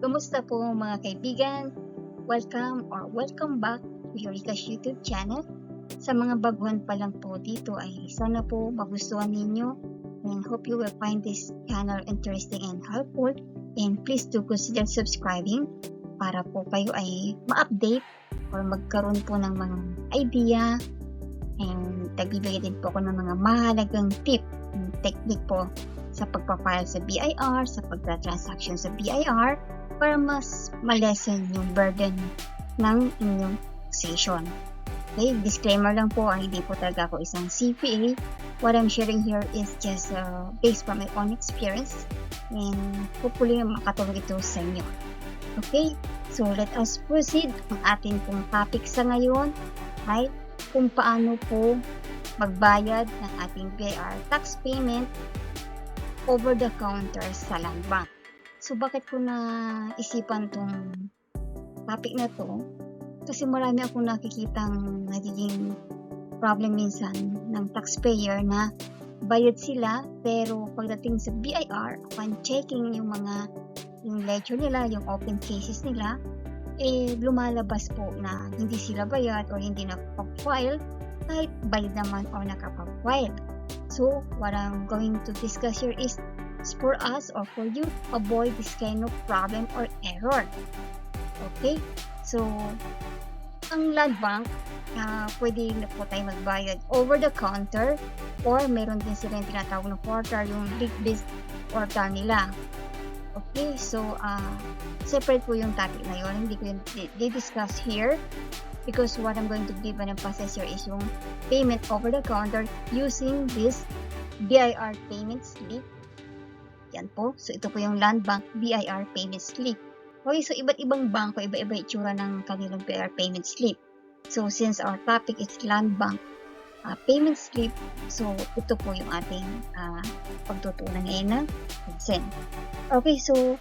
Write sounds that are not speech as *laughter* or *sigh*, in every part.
Kumusta po mga kaibigan? Welcome or welcome back to Eureka's YouTube channel. Sa mga baguhan pa lang po dito ay sana po magustuhan ninyo and hope you will find this channel interesting and helpful and please do consider subscribing para po kayo ay ma-update or magkaroon po ng mga idea and nagbibigay din po ako ng mga mahalagang tip and technique po sa pagpapile sa BIR, sa pagta-transaction sa BIR, para mas malesen yung burden ng inyong session. Okay, disclaimer lang po, ah, hindi po talaga ako isang CPA. What I'm sharing here is just uh, based from my own experience and hopefully makatulong ito sa inyo. Okay, so let us proceed. Ang ating pong topic sa ngayon ay kung paano po magbayad ng ating BIR tax payment over the counter sa land bank. So bakit ko na isipan tong topic na to? Kasi marami akong nakikitang nagiging problem minsan ng taxpayer na bayad sila pero pagdating sa BIR, upon checking yung mga yung ledger nila, yung open cases nila, eh lumalabas po na hindi sila bayad or hindi nakapag-file kahit bayad naman or nakapag-file. So, what I'm going to discuss here is for us or for you avoid this kind of problem or error. Okay? So, ang land bank, uh, pwede na po tayo magbayad over the counter or meron din sila yung tinatawag ng portal, yung link-based portal nila. Okay, so uh, separate po yung topic na yun. Hindi ko yung di-discuss here because what I'm going to give an emphasis here is yung payment over the counter using this BIR payment slip. Yan po. So, ito po yung Land Bank BIR payment slip. Okay, so iba't ibang bangko, iba-iba itsura ng kanilang BIR payment slip. So, since our topic is Land Bank uh, payment slip, so ito po yung ating uh, pagtutunan ngayon ng consent. Okay, so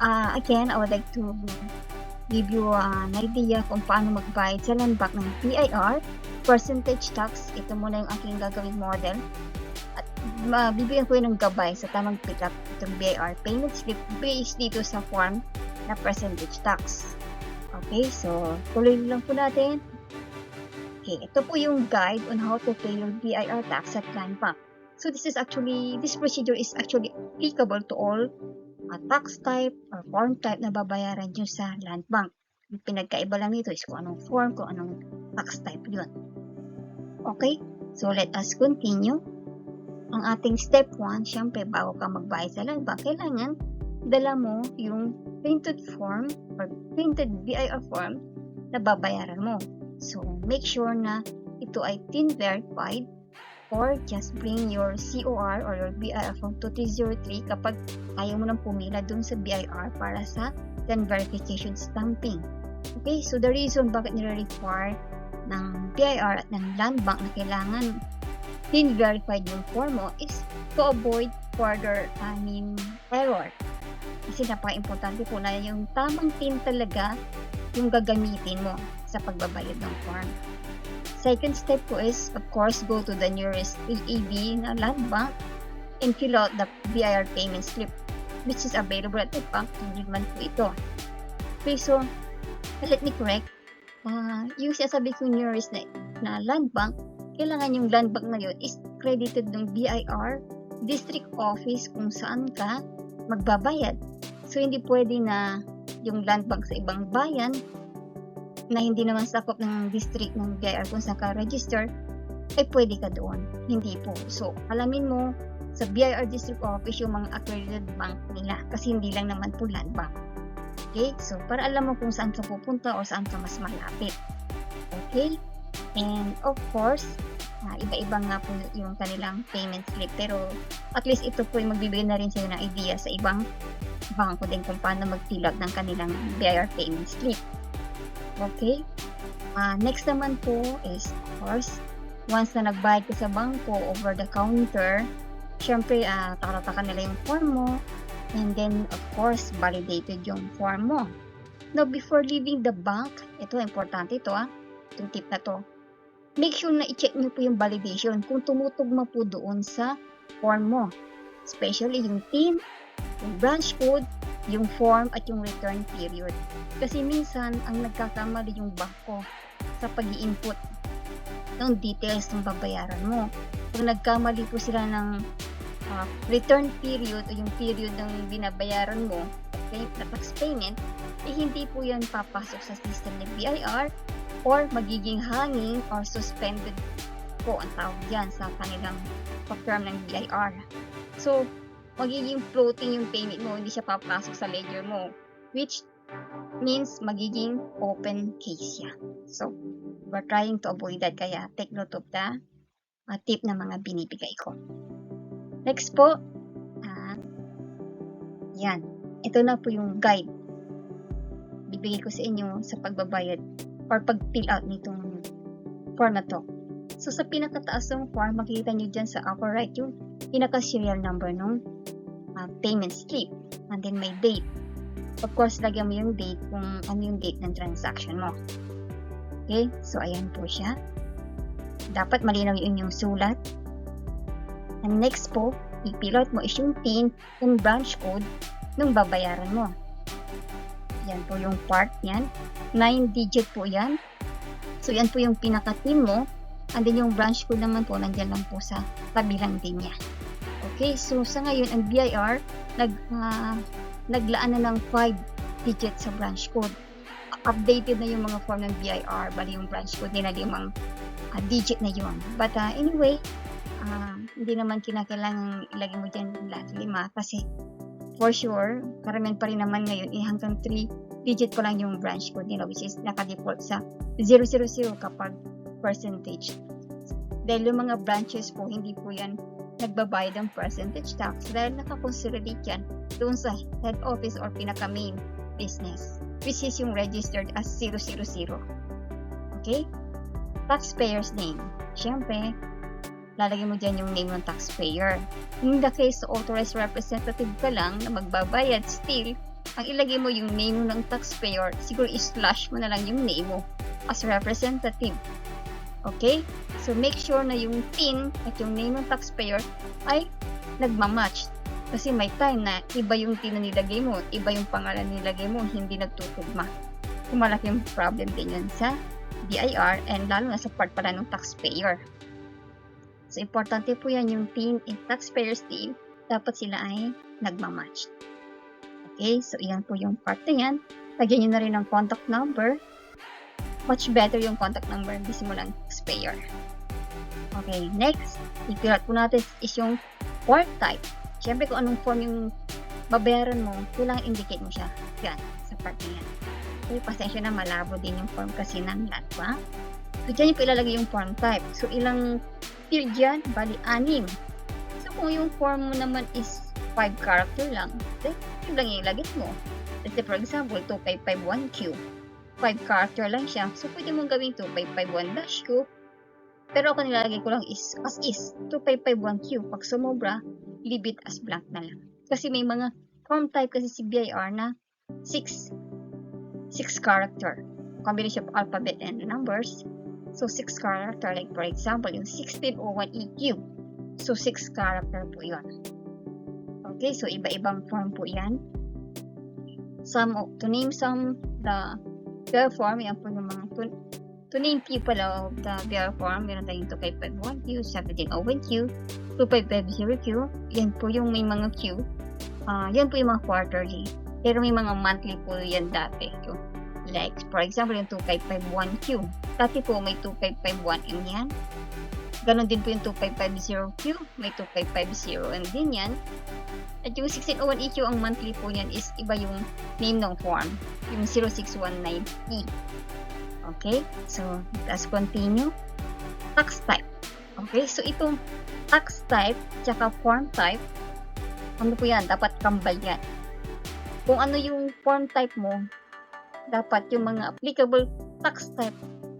uh, again, I would like to give you uh, an idea kung paano magbayad sa land bank ng PIR, percentage tax, ito muna yung aking gagawing model. At uh, bibigyan ko ng gabay sa tamang pick up itong BIR payment slip based dito sa form na percentage tax. Okay, so tuloy lang po natin. Okay, ito po yung guide on how to pay your BIR tax at land bank. So this is actually, this procedure is actually applicable to all uh, tax type or form type na babayaran nyo sa land bank. Yung pinagkaiba lang nito is kung anong form, kung anong tax type yun. Okay, so let us continue. Ang ating step 1, syempre bago ka magbayad sa land kailangan dala mo yung printed form or printed BIR form na babayaran mo. So, make sure na ito ay TIN verified or just bring your COR or your BIR form 2303 kapag ayaw mo nang pumila dun sa BIR para sa TIN verification stamping. Okay, so the reason bakit nire-require ng BIR at ng land bank na kailangan TIN verified yung form mo is to avoid further, I mean, error. Kasi napaka-importante po na yung tamang TIN talaga yung gagamitin mo sa pagbabayad ng form. Second step po is, of course, go to the nearest LEB na land bank and fill out the BIR payment slip which is available at the bank. Hindi man po ito. Okay, so, let me correct. Uh, yung sinasabi ko nearest na, na land bank, kailangan yung land bank na yun is credited ng BIR district office kung saan ka magbabayad. So, hindi pwede na yung land bank sa ibang bayan na hindi naman sakop ng district ng BIR kung saan ka register, ay pwede ka doon. Hindi po. So, alamin mo sa BIR district office yung mga accredited bank nila kasi hindi lang naman po land bank. Okay? So, para alam mo kung saan ka pupunta o saan ka mas malapit. Okay? And of course, uh, iba-iba nga po yung kanilang payment slip. Pero at least ito po yung magbibigay na rin sa'yo ng idea sa ibang bangko din kung paano magtilag ng kanilang BIR payment slip. Okay? Uh, next naman po is, of course, once na nagbayad ka sa bangko over the counter, syempre, uh, takatakan nila yung form mo, and then, of course, validated yung form mo. Now, before leaving the bank, ito, importante ito ah, itong tip na to, make sure na i-check nyo po yung validation kung tumutugma po doon sa form mo. Especially yung PIN, yung branch code, yung form at yung return period. Kasi minsan, ang nagkakamali yung bangko sa pag input ng details ng babayaran mo. Kung nagkamali po sila ng ah, return period o yung period ng binabayaran mo, na tax payment, eh hindi po yan papasok sa system ng BIR or magiging hanging or suspended po ang tawag yan sa kanilang term ng BIR. So, magiging floating yung payment mo, hindi siya papasok sa ledger mo, which means magiging open case siya. So, we're trying to avoid that, kaya take note of the uh, tip na mga binibigay ko. Next po, ah, yan. Ito na po yung guide. Bibigay ko sa inyo sa pagbabayad or pag-fill out nitong form na to. So, sa pinakataas ng form, makikita nyo dyan sa upper right yung pinaka-serial number ng uh, payment slip. And then may date. Of course, lagyan mo yung date kung ano yung date ng transaction mo. Okay? So, ayan po siya. Dapat malinaw yung inyong sulat. And next po, i-fill mo is yung PIN yung branch code ng babayaran mo. Yan po yung part yan. 9 digit po yan. So, yan po yung pinaka-PIN mo. And then yung branch code naman po, nandyan lang po sa kabilang din niya. Okay, so sa ngayon, ang BIR, nag, ah, naglaan na ng 5 digit sa branch code. Updated na yung mga form ng BIR, bali yung branch code nila limang ah, digit na yun. But ah, anyway, ah, hindi naman kinakailangan ilagay mo dyan lahat lima kasi for sure, karamihan pa rin naman ngayon, eh, hanggang 3 digit pa lang yung branch code nila which is naka-default sa 000 kapag percentage. Dahil yung mga branches po, hindi po yan nagbabayad ng percentage tax dahil nakakonsolidate yan doon sa head office or pinaka-main business which is yung registered as 000. Okay? Taxpayer's name. Siyempre, lalagay mo dyan yung name ng taxpayer. In the case authorized representative ka lang na magbabayad still, ang ilagay mo yung name ng taxpayer, siguro i-slash mo na lang yung name mo as representative. Okay? So, make sure na yung PIN at yung name ng taxpayer ay nagmamatch. Kasi may time na iba yung PIN na nilagay mo, iba yung pangalan nilagay mo, hindi nagtutugma. Kung malaking problem din yun sa BIR and lalo na sa part pala ng taxpayer. So, importante po yan yung PIN and taxpayer's name. Dapat sila ay nagmamatch. Okay, so yan po yung part na yan. Lagyan nyo na rin ang contact number much better yung contact number mismo lang taxpayer. Okay, next, i-fill out po natin is yung form type. Siyempre kung anong form yung babayaran mo, kailangan indicate mo siya. Yan, sa part na yan. Okay, pasensya na malabo din yung form kasi ng latwa. So, dyan yung ilalagay yung form type. So, ilang field dyan? Bali, anim. So, kung yung form mo naman is 5 character lang, then, yun lang yung ilagay mo. Let's say, for example, 2551Q. 5 character lang siya. So, pwede mong gawing 2551-Q. Pero ako nilalagay ko lang is as is 2551Q. Pag sumobra, leave it as blank na lang. Kasi may mga form type kasi si BIR na 6 6 character. Combination of alphabet and numbers. So, 6 character. Like, for example, yung 1601EQ. So, 6 character po yun. Okay, so iba-ibang form po yan. Some, to name some, the bear form, yan po yung mga to, to name few pala of the bear form, meron tayong 2551Q, 1701Q, 2550Q, yan po yung may mga Q. Ah, yan po yung mga quarterly. Pero may mga monthly po yan dati. Yung, like, for example, yung 2551Q. Dati po may 2551M yan. Ganon din po yung 2550Q, may 2550 and din yan. At yung 1601EQ, ang monthly po niyan is iba yung name ng form, yung 0619E. Okay, so let's continue. Tax type. Okay, so itong tax type, tsaka form type, ano po yan, dapat kambal yan. Kung ano yung form type mo, dapat yung mga applicable tax type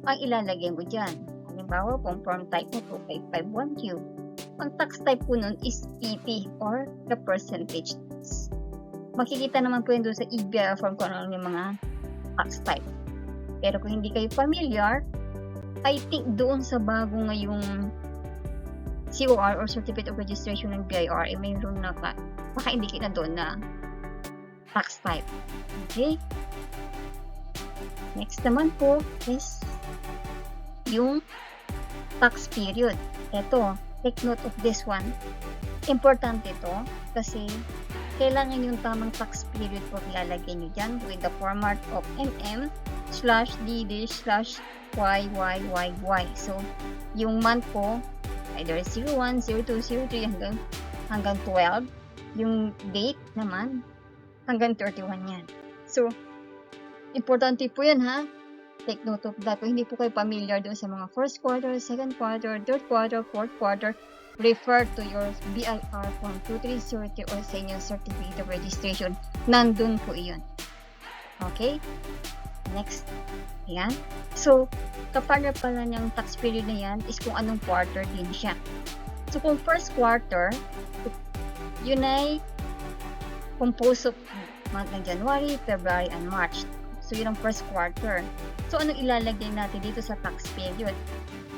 ang ilalagay mo dyan. Halimbawa, kung form type mo 2551Q, ang tax type po nun is PT or the percentage. Makikita naman po yun doon sa EBR form kung ano yung mga tax type. Pero kung hindi kayo familiar, I think doon sa bago ngayong COR or Certificate of Registration ng BIR, eh, mayroon na ka, maka-indicate na doon na tax type. Okay? Next naman po is yung tax period. Ito, take note of this one. Importante ito kasi kailangan yung tamang tax period po ilalagay nyo dyan with the format of mm slash dd slash yyyyy. So, yung month po, either 01, 02, 03 hanggang, hanggang 12. Yung date naman, hanggang 31 yan. So, importante po yan ha. Take note of that. Kung hindi po kayo familiar doon sa mga first quarter, second quarter, third quarter, fourth quarter, refer to your BIR Form 2303 or sa inyong Certificate of Registration. Nandun po iyon. Okay? Next. Ayan. So, kapartner pala niyang tax period na yan is kung anong quarter din siya. So, kung first quarter, yun ay composed of month ng January, February, and March. So, yun ang first quarter. So, anong ilalagay natin dito sa tax period?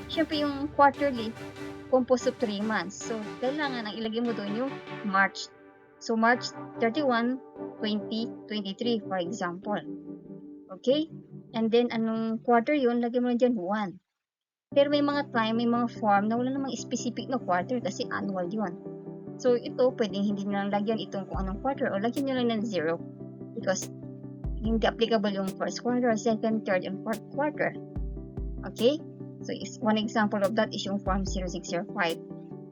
Siyempre, yung quarterly, composed of 3 months. So, kailangan ang ilagay mo doon yung March. So, March 31, 2023, for example. Okay? And then, anong quarter yun? Lagay mo lang dyan 1. Pero may mga time, may mga form na wala namang specific na quarter kasi annual yun. So, ito, pwedeng hindi nyo lang lagyan itong kung anong quarter o lagyan nyo lang ng 0 because hindi applicable yung first quarter, second, third, and fourth quarter. Okay? So, is one example of that is yung Form 0605.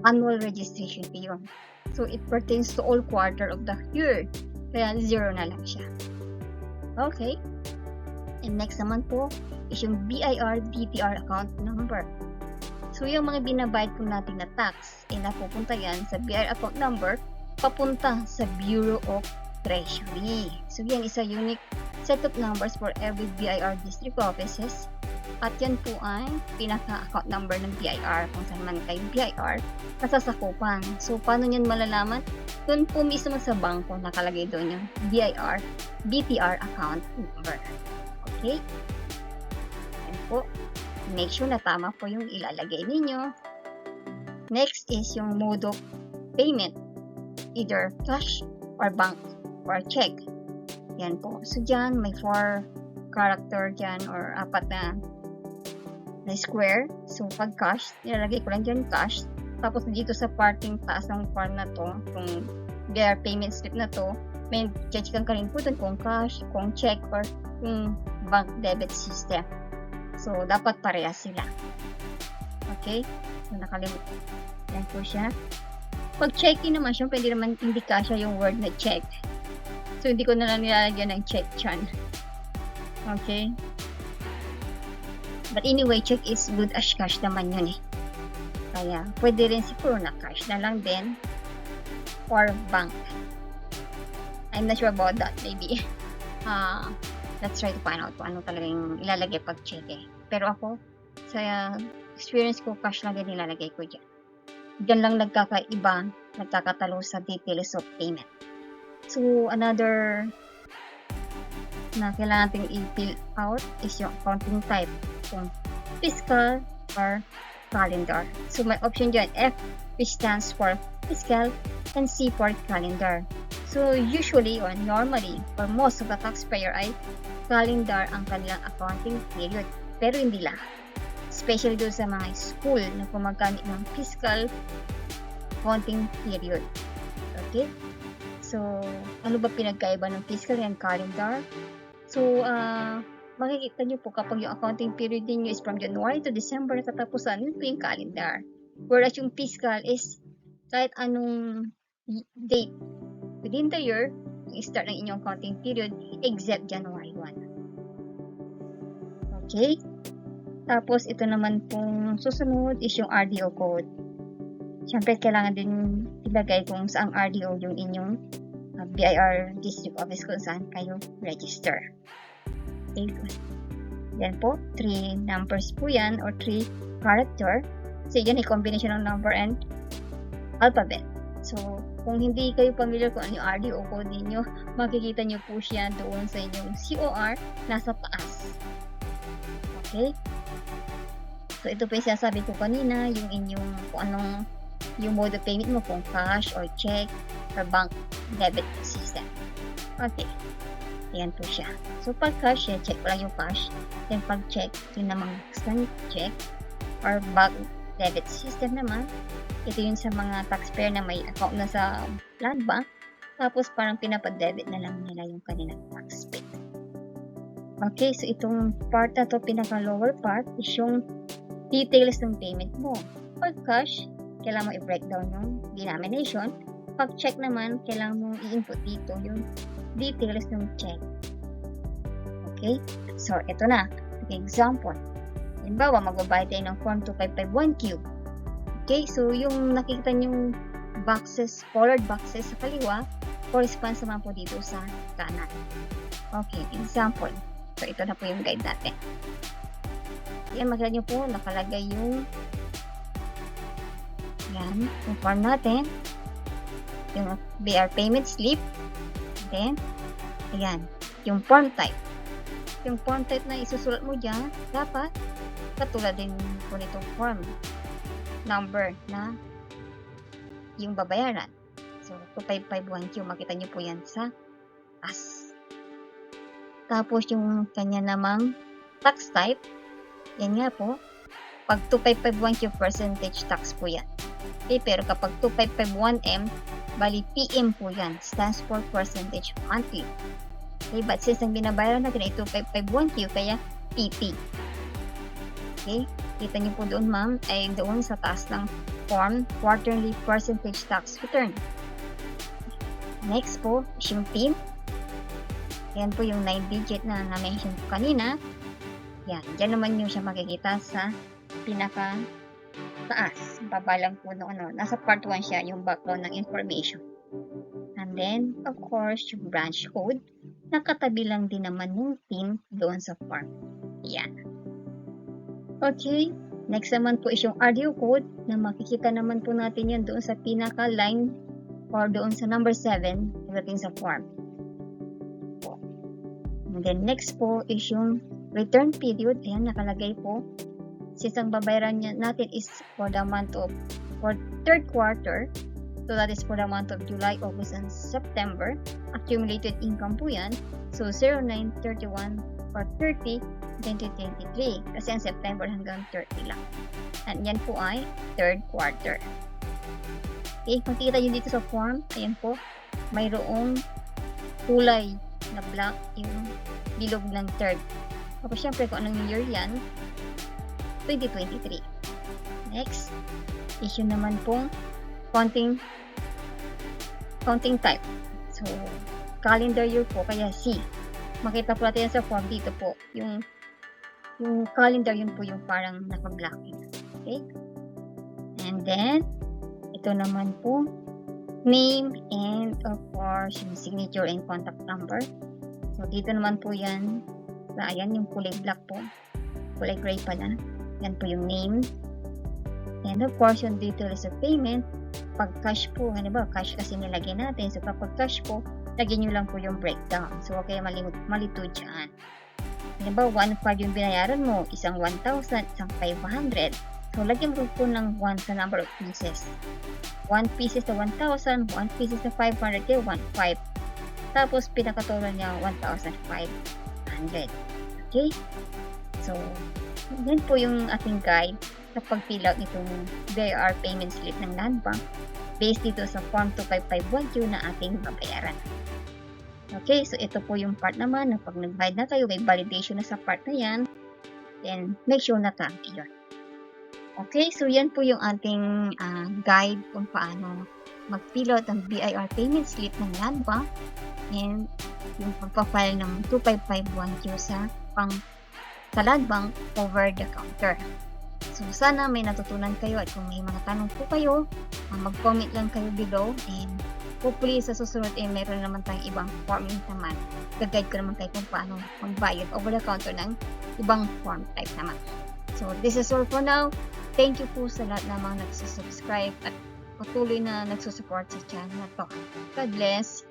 Annual registration fee yun. So, it pertains to all quarter of the year. Kaya, zero na lang siya. Okay? And next naman po is yung BIR DTR account number. So, yung mga binabayad po natin na tax, ay napupunta yan sa BIR account number papunta sa Bureau of Treasury. So, yan is a unique set of numbers for every BIR district offices at yan po ay pinaka-account number ng BIR. Kung saan man kayo BIR, nasasakupan. So, paano nyan malalaman? Doon po mismo sa bangko nakalagay doon yung BIR, BTR account number. Okay? Yan po. Make sure na tama po yung ilalagay ninyo. Next is yung mode of payment. Either cash or bank or check. Yan po. So, dyan may 4 character dyan or apat na na square. So, pag cash, nilalagay ko lang dyan cash. Tapos, dito sa parting taas ng form na to, kung their payment slip na to, may check-checkan ka rin po dun kung cash, kung check, or kung bank debit system. So, dapat parehas sila. Okay? So, nakalimut. Yan po siya. Pag check-in naman siya, pwede naman hindi kasha yung word na check. So, hindi ko na lang nilalagyan ng check chan. Okay? But anyway, check is good as cash naman yun eh. Kaya, pwede rin siguro na cash na lang din or bank. I'm not sure about that. Maybe. Uh, *laughs* let's try to find out kung ano talaga yung ilalagay pag check eh. Pero ako, sa experience ko, cash lang din ilalagay ko dyan. Diyan lang nagkakaiba, nagkakatalo sa details of payment. So, another na kailangan natin i-fill out is yung accounting type. Kung fiscal or calendar. So, may option dyan, F, which stands for fiscal, and C for calendar. So, usually or normally, for most of the taxpayer ay calendar ang kanilang accounting period. Pero hindi lahat. Especially doon sa mga school na gumagamit ng fiscal accounting period. Okay? So, ano ba pinagkaiba ng fiscal and calendar? So, uh, makikita nyo po kapag yung accounting period ninyo is from January to December na katapusan, yun po yung calendar. Whereas yung fiscal is kahit anong date within the year, yung start ng inyong accounting period, except January 1. Okay? Tapos, ito naman pong susunod is yung RDO code. Siyempre, kailangan din ilagay kung saang RDO yung inyong uh, BIR district office kung saan kayo register. Yan po, 3 numbers po yan or 3 character. So, yan ay combination ng number and alphabet. So, kung hindi kayo familiar kung ano yung RDO code ninyo, makikita nyo po siya doon sa inyong COR nasa taas. Okay? So, ito po yung sinasabi ko kanina, yung inyong kung anong yung mode of payment mo, kung cash or check or bank debit system. Okay. Ayan po siya. So, pag cash, yan, check lang yung cash. Then, pag check, yun namang instant check or bank debit system naman. Ito yun sa mga taxpayer na may account na sa land bank. Tapos, parang pinapa-debit na lang nila yung kanilang tax pay. Okay, so itong part na to, pinaka-lower part, is yung details ng payment mo. Pag cash, kailangan mo i-breakdown yung denomination. Pag check naman, kailangan mo i-input dito yung details ng check. Okay? So, ito na. Okay, example. Halimbawa, magbabayad tayo ng form 2551Q. Okay, so yung nakikita yung boxes, colored boxes sa kaliwa, corresponds naman po dito sa kanan. Okay, example. So, ito na po yung guide natin. Yan, makikita nyo po, nakalagay yung yan, yung form natin. Yung BR payment slip. Then, ayan, yung form type. Yung form type na isusulat mo dyan, dapat katulad din po nitong form number na yung babayaran. So, 2551Q, makita nyo po yan sa as. Tapos, yung kanya namang tax type, yan nga po, pag 2551Q percentage tax po yan. Okay, pero kapag 2551M, bali PM po yan, stands for percentage monthly. Okay, but since ang binabayaran natin ay 2551Q, kaya PP. Okay, kita niyo po doon ma'am, ay doon sa taas ng form, quarterly percentage tax return. Next po, yung PIN. Yan po yung 9 digit na na-mention ko kanina. Yan, dyan naman yung siya makikita sa pinaka taas. Baba lang po no, ano, nasa part 1 siya, yung background ng information. And then, of course, yung branch code, nakatabi lang din naman yung PIN doon sa form. Yan. Okay, next naman po is yung RDO code na makikita naman po natin yan doon sa pinaka line or doon sa number 7 pagdating sa form. And then next po is yung return period. Ayan, nakalagay po. Since ang babayaran natin is for the month of, for third quarter, so that is for the month of July, August, and September. Accumulated income po yan. So, 0931 or 30, 2023. Kasi ang September hanggang 30 lang. And yan po ay third quarter. Okay, makikita nyo dito sa form, ayan po, mayroong kulay na black yung bilog ng third. Tapos syempre kung anong year yan, 2023. Next, issue naman pong counting counting type. So, calendar year po, kaya C. Makita po natin sa form dito po. Yung yung calendar yun po yung parang naka-blacking. Okay? And then, ito naman po, name and of course, yung signature and contact number. So, dito naman po yan. Ayan, yung kulay black po. Kulay gray pala. Yan po yung name. And of course, yung details of payment. Pag cash po, halimbawa, cash kasi nilagay natin. So, kapag cash po, lagyan nyo lang po yung breakdown. So, huwag kayo malimut, malito dyan. Halimbawa, 1 yung binayaran mo, isang 1,000, isang 500. So, lagyan mo po ng 1 sa number of pieces. 1 pieces na 1,000, 1 pieces na 500, kaya 1,500. Tapos, pinakatotal niya 1,500. Okay? So, yan po yung ating guide sa pag-fill out nitong BIR payment slip ng Land Bank based dito sa Form 2551Q na ating babayaran. Okay, so ito po yung part naman na pag nag-bayad na kayo, may validation na sa part na yan, then make sure na tama yun. Okay, so yan po yung ating ah, guide kung paano mag-fill out ang BIR payment slip ng Land Bank and yung pagpa-file ng 2551Q sa pang sa over the counter. So, sana may natutunan kayo at kung may mga tanong po kayo, ah, mag-comment lang kayo below and hopefully sa susunod eh meron naman tayong ibang form naman. Gag-guide ko naman kayo kung paano magbayad over the counter ng ibang form type naman. So, this is all for now. Thank you po sa lahat ng mga nagsusubscribe at patuloy na nagsusupport sa channel na to. God bless!